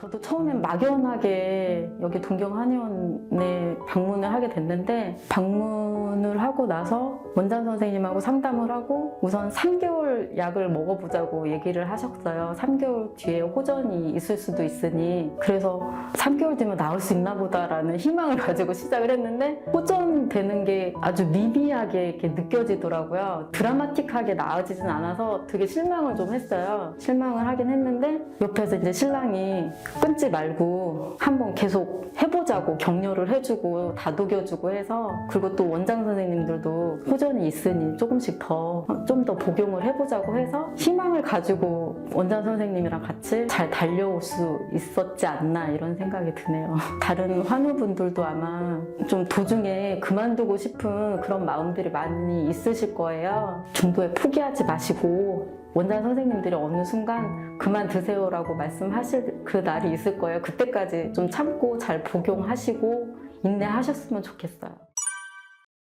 저도 처음엔 막연하게 여기 동경한의원에 방문을 하게 됐는데 방문을 하고 나서 원장 선생님하고 상담을 하고 우선 3개월 약을 먹어보자고 얘기를 하셨어요. 3개월 뒤에 호전이 있을 수도 있으니 그래서 3개월 뒤면 나을 수 있나 보다라는 희망을 가지고 시작을 했는데 호전되는 게 아주 미비하게 이렇게 느껴지더라고요. 드라마틱하게 나아지진 않아서 되게 실망을 좀 했어요. 실망을 하긴 했는데 옆에서 이제 신랑이 끊지 말고 한번 계속 해보자고 격려를 해주고 다독여주고 해서 그리고 또 원장 선생님 들도 호전이 있으니 조금씩 더 좀 더 복용을 해보자고 해서 희망을 가지고 원장 선생님이랑 같이 잘 달려올 수 있었지 않나 이런 생각이 드네요. 다른 환우분들도 아마 좀 도중에 그만두고 싶은 그런 마음들이 많이 있으실 거예요. 중도에 포기하지 마시고 원장 선생님들이 어느 순간 그만두세요라고 말씀하실 그 날이 있을 거예요. 그때까지 좀 참고 잘 복용하시고 인내하셨으면 좋겠어요.